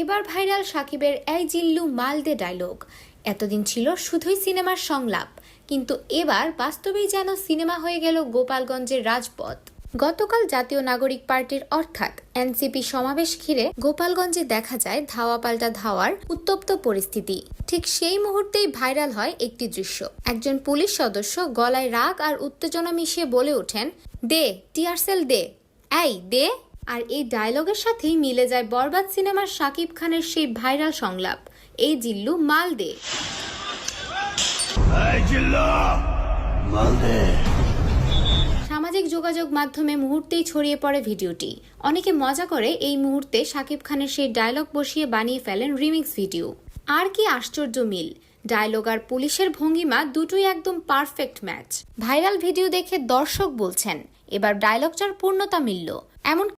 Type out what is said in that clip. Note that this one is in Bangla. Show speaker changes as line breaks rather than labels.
এবার ভাইরাল সাকিবের এই জিল্লু মালদে ডায়লগ এতদিন ছিল শুধুই সিনেমার সংলাপ, কিন্তু এবার বাস্তবেই যেন সিনেমা হয়ে গেল গোপালগঞ্জের রাজপথ। গতকাল জাতীয় নাগরিক পার্টির অর্থাৎ এনসিপি সমাবেশ ঘিরে গোপালগঞ্জে দেখা যায় ধাওয়া পাল্টা ধাওয়ার উত্তপ্ত পরিস্থিতি। ঠিক সেই মুহূর্তেই ভাইরাল হয় একটি দৃশ্য। একজন পুলিশ সদস্য গলায় রাগ আর উত্তেজনা মিশিয়ে বলে ওঠেন, দে, টিয়ারসেল দে। এই, দে। আর এই ডায়লগের সাথেই মিলে যায় বরবাদ সিনেমার শাকিব খানের সেই ভাইরাল সংলাপ এই জিল্লু মাল দে
মালদে।
সামাজিক যোগাযোগ মাধ্যমে মুহূর্তেই ছড়িয়ে পড়ে ভিডিওটি। অনেকে মজা করে এই মুহূর্তে শাকিব খানের সেই ডায়লগ বসিয়ে বানিয়ে ফেলেন রিমিক্স ভিডিও আর কি আশ্চর্য মিল ডায়লগ আর পুলিশের ভঙ্গিমা দুটোই একদম পারফেক্ট ম্যাচ ভাইরাল ভিডিও দেখে দর্শক বলছেন এবার ডায়লগটার পূর্ণতা মিলল এমন